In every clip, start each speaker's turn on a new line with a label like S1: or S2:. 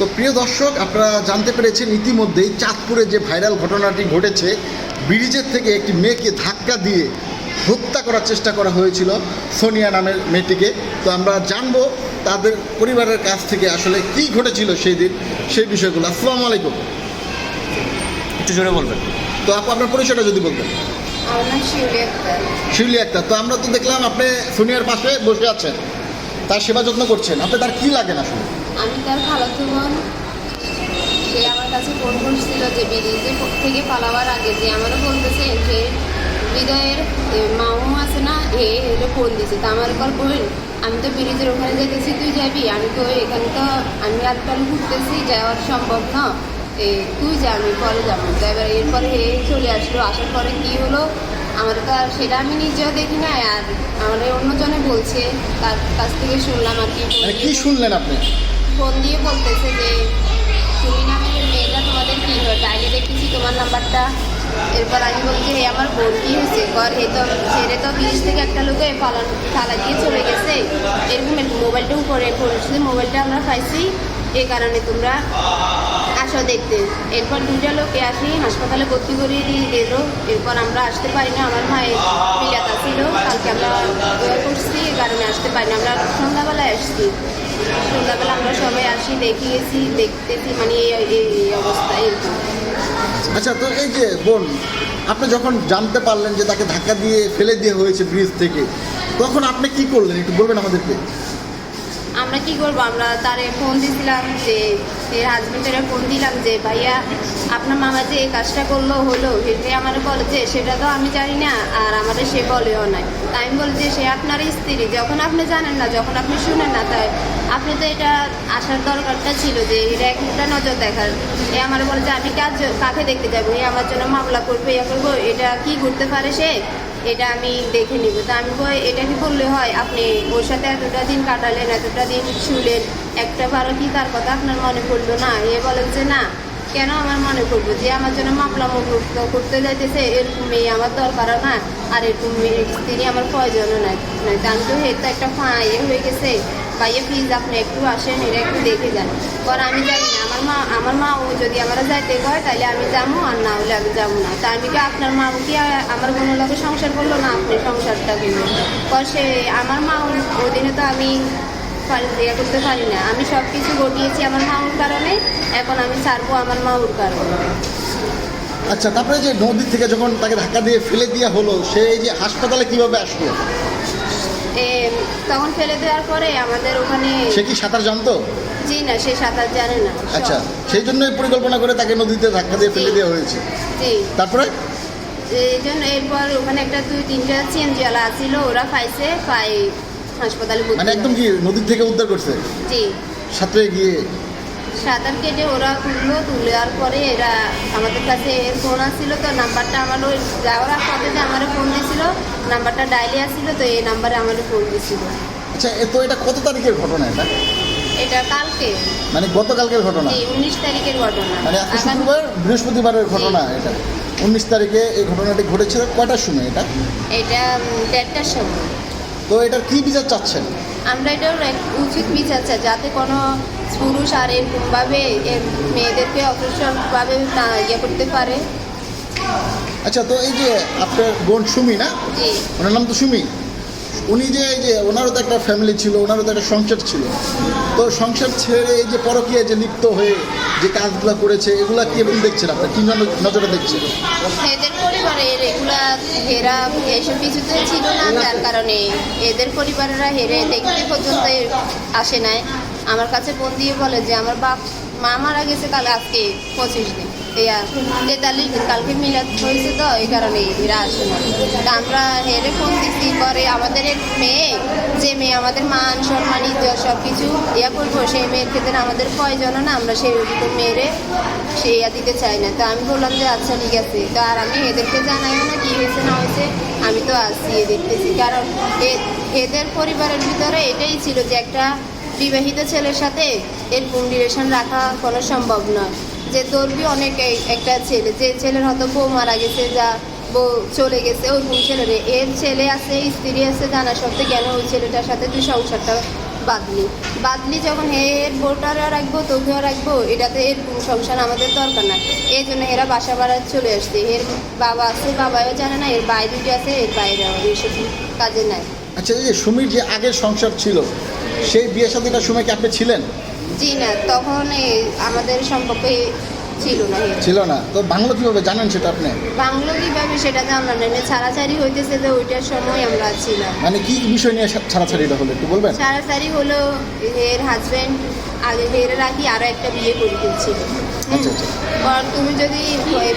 S1: তো প্রিয় দর্শক আপনারা জানতে পেরেছেন ইতিমধ্যেই চাঁদপুরে যে ভাইরাল ঘটনাটি ঘটেছে ব্রিজের থেকে একটি মেয়েকে ধাক্কা দিয়ে হত্যা করার চেষ্টা করা হয়েছিল সোনিয়া নামের মেয়েটিকে। তো আমরা জানব তাদের পরিবারের কাছ থেকে আসলে কি ঘটেছিল সেই দিন সেই বিষয়গুলো। আসসালামু আলাইকুম।
S2: একটু জোরে বলবেন।
S1: তো আপু আপনার পরিচয়টা যদি
S3: বলবেন শিউলি আক্তার।
S1: একটা তো আমরা তো দেখলাম আপনি সোনিয়ার পাশে বসে আছেন। তার সেবা যত্ন করছেন। আপনি তার কি লাগেন আসলে
S3: আমি তার খালাতো বোন। সে আমার কাছে ফোন করছিল যে ব্রিজে থেকে পালাবার আগে যে আমারও বলতেছে যে হৃদয়ের মামু আছে না এ এলো ফোন দিছে। তা আমার পর বল আমি তো ব্রিজের ওখানে যেতেছি তুই যাবি? আমি তো এখানে তো আমি আজকাল ঘুরতেছি যাওয়ার সম্ভব না। এ, তুই যা আমি পরে যাব। তো এবার এরপরে এ চলে আসলো। আসার পরে কী হলো? আমার তো আর সেটা আমি নিজেও দেখি না আর আমার অন্যজনে বলছে তার কাছ থেকে শুনলাম আর কি
S1: মানে কি শুনলেন আপনি?
S3: ফোন দিয়ে বলতেছে যে, তুমি নামের মেয়েটা তোমাদের কি হয়? ডাইলে দেখতেছি তোমার নাম্বারটা। এরপর আমি বলছি, হে, আমার বোন কি হয়েছে? ঘর হে তো ছেড়ে তো বিশ থেকে একটা লোকে পালন তালা দিয়ে চলে গেছে। এরকম মোবাইলটা উপরে পড়েছে মোবাইলটা আমরা পাইছি এই কারণে তোমরা আসো দেখতে। এরপর দুইটা লোকে আসি, হাসপাতালে ভর্তি করিয়ে দিয়ে গেলো। এরপর আমরা আসতে পারি না, আমার মায়ের পিলাতা ছিল। কালকে আমরা করছি এই কারণে আসতে পারি না। আমরা সন্ধ্যাবেলায় আসছি। সন্ধ্যাবেলা আমরা সবাই আসি, দেখে গেছি দেখতেছি মানে এই এই
S1: আচ্ছা তো এই যে বোন, আপনি যখন জানতে পারলেন যে তাকে ধাক্কা দিয়ে ফেলে দিয়ে হয়েছে ব্রিজ থেকে, তখন আপনি কি করলেন? একটু বলবেন আমাদেরকে।
S3: আমরা কি করব? আমরা তারে ফোন দিছিলাম যে এর হাজবেন্ডের ফোন দিলাম যে, ভাইয়া, আপনার মামা যে এই কাজটা করল, হলো সে আমার বলে যে, সেটা তো আমি জানি না, আর আমাদের সে বলেও নাই। তাই আমি বলি যে, সে আপনার স্ত্রী, যখন আপনি জানেন না, যখন আপনি শুনেন না, তাই আপনি তো এটা আসার দরকারটা ছিল যে, এটা একটা নজর দেখার। এ আমার বলে যে, আমি কাজ, কাকে দেখতে যাব? এ আমার জন্য মামলা করবে ইয়া করব, এটা কি করতে পারে সে? এটা আমি দেখে নিব। তো আমি বই এটা কি করলে হয়? আপনি ওর সাথে এতটা দিন কাটালেন, এতটা দিন শুলেন, একটা বারো কি তার কথা আপনার মনে পড়ল না? এ বলেন যে না। কেন আমার মনে পড়ব যে আমার জন্য মামলা মুক্ত করতে যাইতেছে, এরকম মেয়ে আমার দরকারও না, আর এরকম মেয়ে তিনি আমার প্রয়োজনও নাই। নয় তা আমি তো তো একটা ফা ইয়ে হয়ে গেছে। ভাইয়া প্লিজ আপনি একটু আসেন এটা একটু দেখে যান। কারণ আমি জানি না, আমার মা আমার মা ও যদি আমরা যাইতে কয় তাহলে আমি যাব আর না হলে আমি যাব না। তা আমি কি আপনার মা কি আমার কোনো লোকে সংসার করল না আপনি সংসারটা করল কারণ সে আমার মা ওই দিনে তো আমি পারি- ইয়ে করতে পারি না। আমি সব কিছু ঘটিয়েছি আমার মাউর কারণে, এখন আমি ছাড়বো আমার মাউর কারণে।
S1: আচ্ছা তারপরে যে নদীর থেকে যখন তাকে ধাক্কা দিয়ে ফেলে দেওয়া হলো, সে এই যে হাসপাতালে কীভাবে আসলো?
S3: তখন ফেলে দেওয়ার পরে আমাদের ওখানে
S1: সে কি সাঁতার জানতো?
S3: জি না সে সাঁতার জানে না
S1: আচ্ছা সেই জন্যই পরিকল্পনা করে তাকে নদীতে ধাক্কা দিয়ে ফেলে দেওয়া হয়েছে।
S3: জি।
S1: তারপরে?
S3: এই জন্য এরপর ওখানে একটা দুই তিনটা চেঞ্জওয়ালা ছিল ওরা পাইছে পাই হাসপাতালে
S1: মানে একদম কি নদীর থেকে উদ্ধার করছে?
S3: জি।
S1: সাঁতরে গিয়ে?
S3: সাঁতার কেটে ওরা তুললো তুলার পরে এরা আমাদের কাছে ফোন আসছিল তো নাম্বারটা আমার ওই যাওয়ার পথে যে আমার ফোন দিয়েছিল নাম্বারটা ডাইলে আসছিল তো এই নাম্বারে আমার ফোন দিয়েছিল।
S1: আচ্ছা তো এটা কত তারিখের ঘটনা এটা?
S3: এটা কালকে।
S1: মানে গতকালকের ঘটনা?
S3: উনিশ তারিখের ঘটনা।
S1: মানে শুক্রবার বৃহস্পতিবারের ঘটনা এটা। উনিশ তারিখে এই ঘটনাটি ঘটেছে কয়টার সময় এটা?
S3: এটা দেড়টার সময়।
S1: তো এটার কি বিচার চাচ্ছেন?
S3: আমরা এটার উচিত বিচার চাই যাতে কোনো পুরুষ আর এরকমভাবে এর মেয়েদেরকে অগ্রসরভাবে না ইয়ে করতে পারে?
S1: আচ্ছা তো এই যে আপনার বোন সুমি না? ওনার নাম তো সুমি। উনি যে এই যে ওনারও তো একটা ফ্যামিলি ছিল ওনারও তো একটা সংসার ছিল। তো সংসার ছেড়ে এই যে পরকীয়া যে লিপ্ত হয়ে যে কাজগুলো করেছে এগুলা কি এবং দেখছেন আপনার কি নজর- দেখছেন?
S3: এদের পরিবারের এগুলা হেরা এসব কিছুতে ছিল না যার কারণে এদের পরিবারেরা হেরে দেখতে পর্যন্ত আসে নাই। আমার কাছে ফোন দিয়ে বলে যে, আমার বাপ, মা মারা গেছে কাল আজকে পঁচিশ দিন। কালকে মিলাদ হয়েছে তো, এই কারণে এরা আসে না। তা আমরা হেরে ফোন দিচ্ছি পরে আমাদের এক মেয়ে, যে মেয়ে আমাদের মান সম্মান, ইজ্জত সব কিছু ইয়া করব, সেই মেয়ের ক্ষেত্রে আমাদের প্রয়োজন না, আমরা সেই রকম মেয়েরে সে ইয়া দিতে চাই না। তো আমি বললাম যে আচ্ছা ঠিক আছে। তো আর আমি এদেরকে জানাইও না কী হয়েছে, না হয়েছে, আমি তো আসছি দেখতেছি। কারণ এদের পরিবারের ভিতরে এটাই ছিল যে, একটা বিবাহিত ছেলের সাথে এরকম রিলেশন রাখা কোনো সম্ভব নয়। যে দর্বি অনেক এই- একটা ছেলে, যে ছেলের হয়তো বউ মারা গেছে, যা বউ চলে গেছে ওরকম ছেলেরে। এর ছেলে আছে, স্ত্রী আছে, জানা সত্ত্বে কেন ওই ছেলেটার সাথে তুই সংসারটা বাদলি বাদলি যখন এর ভোটারও রাখব, তোকেও রাখব? এটাতে এর সংসার আমাদের দরকার না এই জন্য এরা বাসা বাড়া চলে আসছে। এর বাবা আছে বাবাও জানে না, এর বাইরে আছে, এর বাইরে এসব কাজে নাই।
S1: আচ্ছা এই যে সুমির যে আগের সংসার ছিল সেই বিয়ে শাদীটার সময় কি আপনি ছিলেন?
S3: জি না তখন আমাদের সম্পর্কে ছিল না
S1: ছিল না। তো বাংলা কীভাবে জানেন সেটা আপনি?
S3: বাংলো কীভাবে সেটা জানলাম না। এমনি ছাড়াছাড়ি হইতেছে যে ওইটার সময় আমরা ছিলাম।
S1: মানে কি বিষয় নিয়ে ছাড়াছাড়িটা হলো একটু বলবেন?
S3: ছাড়াছাড়ি হলো এর হাজব্যান্ড আগে এর রাখি আরও একটা বিয়ে করে দিচ্ছিল
S1: আচ্ছা আচ্ছা।
S3: আর তুমি যদি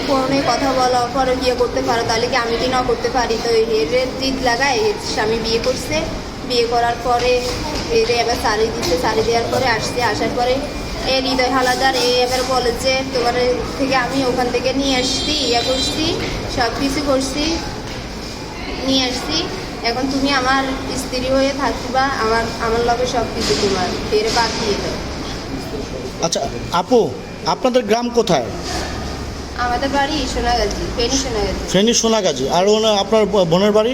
S3: ফোনে কথা বলো পরে বিয়ে করতে পারো তাহলে কি আমি কি না করতে পারি? তো এর জিদ লাগায় স্বামী বিয়ে করছে। বিয়ে করার পরে এর এবার শাড়ি দিচ্ছে শাড়ি দেওয়ার পরে আসছে। আসার পরে এ হৃদয় হালাদার এ এবার বলে যে তোমার থেকে আমি ওখান থেকে নিয়ে আসছি ইয়ে করছি সব কিছু করছি নিয়ে আসছি। এখন তুমি আমার স্ত্রী হয়ে থাকবা আমার আমার লগে সব কিছু তোমার। ফের দিয়ে দাও।
S4: আচ্ছা আপু আপনাদের গ্রাম কোথায়?
S3: আমাদের বাড়ি সোনাগাছি ফেনি সোনাগাছি
S4: ফেনী সোনাগাজী। আর আপনার বোনের বাড়ি?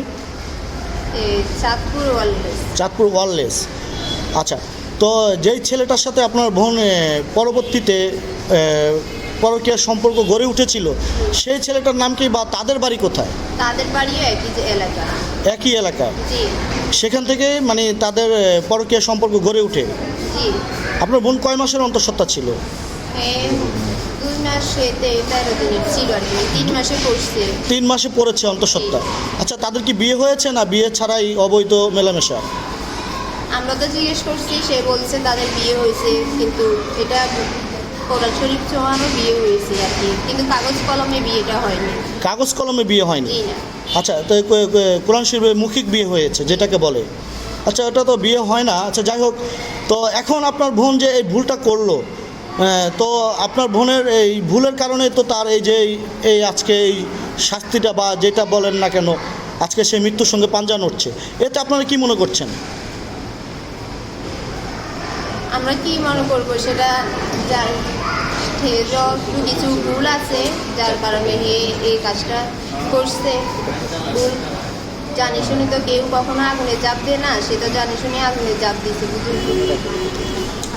S3: চাঁদপুর ওয়ারলেস
S4: চাঁদপুর ওয়ারলেস আচ্ছা তো যেই ছেলেটার সাথে আপনার বোন পরবর্তীতে এ, পরকীয়া সম্পর্ক গড়ে উঠেছিল সেই ছেলেটার নাম কি বা তাদের বাড়ি কোথায়?
S3: তাদের বাড়িও একই যে এলাকা।
S4: একই এলাকায়
S3: জি।
S4: সেখান থেকে মানে তাদের পরকীয়া সম্পর্ক গড়ে ওঠে।
S3: জি।
S4: আপনার বোন কয় মাসের অন্তঃসত্ত্বা ছিল?
S3: দুই মাসে তে- তেরো দিনের ছিল আর কি। তিন মাসে করছে
S4: তিন মাসে পড়েছে অন্তঃসত্ত্বা। আচ্ছা তাদের কি বিয়ে হয়েছে না বিয়ে ছাড়াই অবৈধ মেলামেশা?
S3: আমরা তো জিজ্ঞেস করছি সে বলছে তাদের বিয়ে হয়েছে কিন্তু এটা কোরআন শরীফ চোহানো বিয়ে হয়েছে আর কি। কিন্তু কাগজ কলমে বিয়েটা হয়নি।
S4: কাগজ কলমে বিয়ে হয়নি?
S3: জি না।
S4: আচ্ছা তো কো- কো- কোরআন শরীফে মৌখিক বিয়ে হয়েছে যেটাকে বলে। আচ্ছা এটা তো বিয়ে হয় না। আচ্ছা যাই হোক তো এখন আপনার বোন যে এই ভুলটা করল তো আপনার বোনের এই ভুলের কারণে তো তার এই যে এই- আজকে এই শাস্তিটা বা যেটা বলেন না কেন, আজকে সে মৃত্যুর সঙ্গে পাঞ্জা নড়ছে। এতে আপনারা কি মনে করছেন?
S3: আমরা কি মনে করব সেটা যার কিছু ভুল আছে, যার কারণে এই কাজটা করছে। ভুল জানি শুনি তো কেউ কখনো আগুনে চাপ দেয় না, সে তো জানি শুনি আগুনে চাপ দিচ্ছে বুঝুন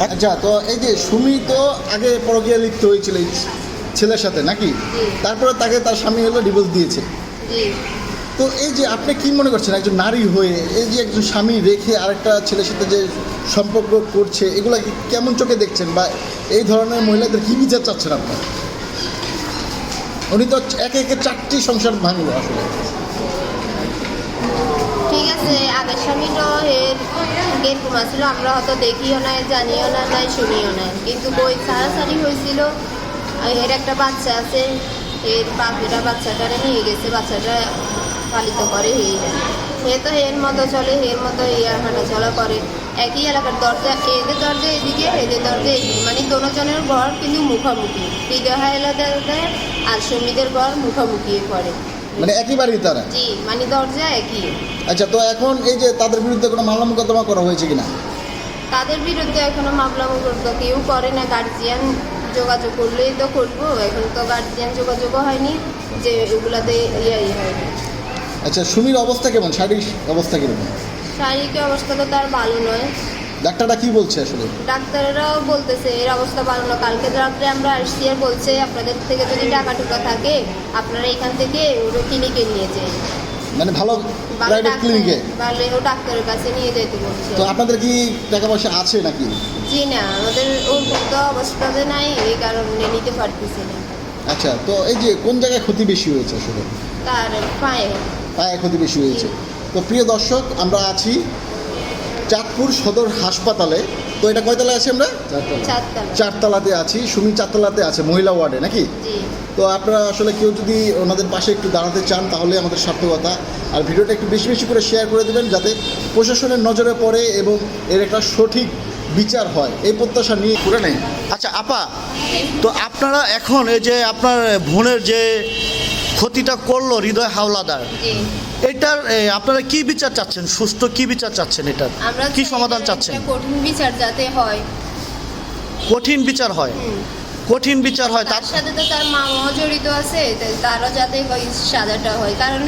S1: আচ্ছা তো এই যে সুমি তো আগে পরকীয়া লিপ্ত হয়েছিল ছেলের সাথে নাকি? তারপরে তাকে তার স্বামী হলো ডিভোর্স দিয়েছে। তো এই যে আপনি কি মনে করছেন একজন নারী হয়ে এই যে একজন স্বামী রেখে আরেকটা ছেলের সাথে যে সম্পর্ক করছে এগুলা কি কেমন চোখে দেখছেন? বা এই ধরনের মহিলাদের কি বিচার চাচ্ছেন আপনার? উনি তো একে একে চারটি সংসার ভাঙলো আসলে।
S3: তো এর এরকম ছিল আমরা হয়তো দেখিও নাই, জানিও না, নাই শুনিও না কিন্তু বই সারাসারি হয়েছিল এর একটা বাচ্চা আছে, এর বাপেরা বাচ্চাটারে নিয়ে গেছে, বাচ্চাটা পালিত করে এরা সে তো এর মতো চলে এর মতো ইয়া হাঁটা চলা করে। একই এলাকার দরজা, এদের দরজা এদিকে, এদের দরজা এদিকে। মানে দোনোজনের ঘর কিন্তু মুখামুখি। হৃদয় হাইলাদের আর সুমিদের ঘর মুখামুখি পড়ে।
S1: মানে একই বাড়ি তারা?
S3: জি মানে দরজা একই।
S1: আচ্ছা তো এখন এই যে তাদের বিরুদ্ধে কোনো মামলা মোকদ্দমা করা হয়েছে কিনা?
S3: তাদের বিরুদ্ধে এখনও মামলা মুকদ্দমা কেউ করে না গার্জিয়ান যোগাযোগ করলেই তো করব। এখন তো গার্জিয়ান যোগাযোগও হয়নি যে ওগুলাতে ইয়াই হয়নি।
S1: আচ্ছা সুমির অবস্থা কেমন? শারীরিক অবস্থা কেমন
S3: শারীরিক অবস্থা তো তার ভালো নয়।
S1: ডাক্তাররা কি বলছে আসলে?
S3: ডাক্তাররাও বলতেছে এর অবস্থা ভালো না। কালকে রাত্রে আমরা আসছি আর বলছে আপনাদের থেকে যদি টাকা টুকা থাকে আপনারা এখান থেকে ওর ক্লিনিকে নিয়ে যান।
S1: মানে ভালো প্রাইভেট ক্লিনিকে
S3: ভালো ও ডাক্তারের কাছে নিয়ে যেতে বলছে।
S1: তো আপনাদের কি টাকা পয়সা আছে নাকি?
S3: জি না আমাদের ওর তো অবস্থা যে নাই এই কারণে নিতে পারতেছি না।
S1: আচ্ছা তো এই যে কোন জায়গায় ক্ষতি বেশি হয়েছে আসলে?
S3: তার পায়ে।
S1: পায়ে ক্ষতি বেশি হয়েছে। তো প্রিয় দর্শক আমরা আছি চাঁদপুর সদর হাসপাতালে। তো এটা কয়তলায় আছি আমরা? চারতলাতে আছি। সুমি চারতলাতে আছে মহিলা ওয়ার্ডে নাকি? তো আপনারা আসলে কেউ যদি ওনাদের পাশে একটু দাঁড়াতে চান তাহলে আমাদের সার্থকতা। আর ভিডিওটা একটু বেশি বেশি করে শেয়ার করে দেবেন যাতে প্রশাসনের নজরে পড়ে এবং এর একটা সঠিক বিচার হয়। এই প্রত্যাশা নিয়ে করে নেই।
S4: আচ্ছা আপা তো আপনারা এখন এই যে আপনার বোনের যে ক্ষতিটা করল হৃদয় হাওলাদার
S3: জি।
S4: এটার আপনারা কি বিচার চাচ্ছেন? সুস্থ কি বিচার চাচ্ছেন এটার? কি সমাধান চাচ্ছেন?
S3: কঠিন বিচার যাতে হয়।
S4: কঠিন বিচার হয়? কঠিন বিচার হয় তার
S3: সাথে তো তার মামাও জড়িত আছে তারও যাতে ওই সাজাটা হয়। কারণ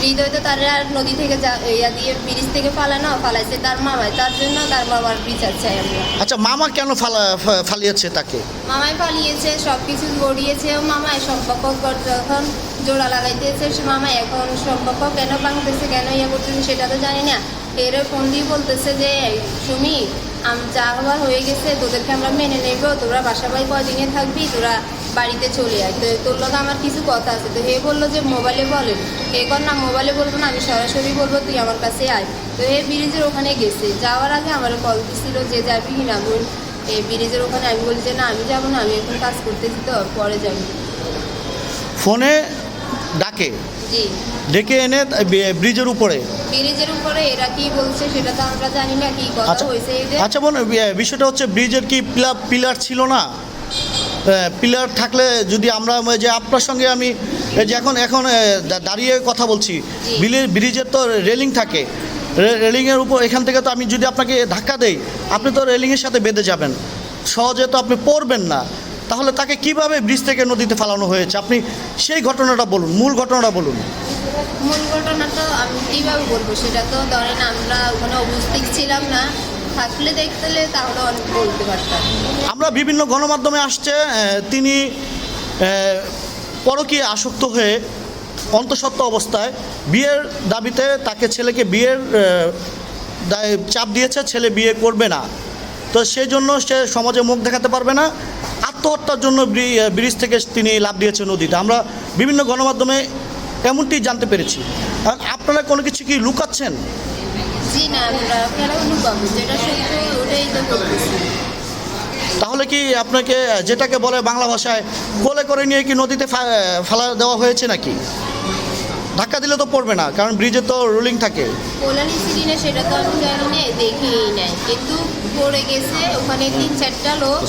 S3: হৃদয় তো তার আর নদী থেকে যা- ইয়া দিয়ে ব্রিজ থেকে ফালানো ফালাইছে তার মামায় তার জন্য তার বাবার বিচার চাই আমরা।
S4: আচ্ছা মামা কেন ফালা ফালিয়েছে তাকে?
S3: মামাই ফালিয়েছে সব কিছু গড়িয়েছে মামায় সম্পর্ক যখন জোড়া লাগাইতেছে, সে মামাই এখন সম্পর্ক কেন ভাঙতেছে, কেন ইয়ে করতেছে সেটা তো জানি না। এর ফোন দিয়ে বলতেছে যে, সুমি, আম, যা হবার হয়ে গেছে, তোদেরকে আমরা মেনে নেব, তোরা বাসা বাড়ি কয়দিনে থাকবি, তোরা বাড়িতে চলে আয়। তো তোর লোক আমার কিছু কথা আছে। তো হে বলল যে, মোবাইলে বলে। হে কর না, মোবাইলে বলব না, আমি সরাসরি বলব, তুই আমার কাছে আয়। তো হে ব্রিজের ওখানে গেছে। যাওয়ার আগে আমার কল দিছিল যে, যাবি না বল? এই ব্রিজের ওখানে আমি বলি যে, না, আমি যাব না, আমি এখন কাজ করতেছি তো, পরে যাবি।
S4: ফোনে ডাকে? ডেকে এনে ব্রিজের উপরে?
S3: ব্রিজের উপরে এরা কি বলছে সেটা তো আমরা জানি না কি কথা
S4: আচ্ছা
S3: হয়েছে
S4: আচ্ছা বোন বিষয়টা হচ্ছে ব্রিজের কি পিলার পিলার ছিল না? পিলার থাকলে যদি আমরা যে আপনার সঙ্গে আমি যে এখন এখন দাঁড়িয়ে কথা বলছি বিলের ব্রিজের তো রেলিং থাকে। রেলিংয়ের উপর এখান থেকে তো আমি যদি আপনাকে ধাক্কা দেই আপনি তো রেলিংয়ের সাথে বেঁধে যাবেন। সহজে তো আপনি পড়বেন না। তাহলে তাকে কীভাবে ব্রিজ থেকে নদীতে ফালানো হয়েছে? আপনি সেই ঘটনাটা বলুন মূল ঘটনাটা বলুন।
S3: মূল ঘটনা তো আমি কীভাবে বলব? সেটা তো ধরেন আমরা ওখানে উপস্থিত ছিলাম না। থাকলে দেখতে হলে তাহলে অনেক বলতে পারতাম।
S4: আমরা বিভিন্ন গণমাধ্যমে আসছে তিনি পরকীয় আসক্ত হয়ে অন্তঃসত্ত্ব অবস্থায় বিয়ের দাবিতে তাকে ছেলেকে বিয়ের চাপ দিয়েছে ছেলে বিয়ে করবে না। তো সেই জন্য সে সমাজে মুখ দেখাতে পারবে না। আত্মহত্যার জন্য ব্রিজ থেকে তিনি লাভ দিয়েছে নদীতে। আমরা বিভিন্ন গণমাধ্যমে এমনটি জানতে পেরেছি। আপনারা কোনো কিছু কি লুকাচ্ছেন? তাহলে কি আপনাকে যেটাকে বলে বাংলা ভাষায় কোলে করে নিয়ে কি নদীতে ফেলা দেওয়া হয়েছে নাকি? ধাক্কা দিলে তো পড়বে না কারণ ব্রিজে তো রুলিং থাকে।
S3: সেটা তো আমি জানি না দেখিই নাই। কিন্তু পড়ে গেছে ওখানে তিন চারটা লোক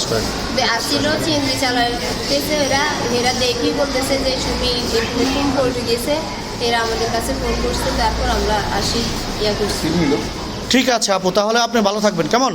S3: আসছিল চিংড়ি চালাইতেছে এরা এরা দেখি বলতেছে যে তুমি এরকম পড়ে গেছে এরা আমাদের কাছে ফোন করছে তারপর আমরা আসি ইয়া করছি।
S4: ঠিক আছে আপু তাহলে আপনি ভালো থাকবেন কেমন?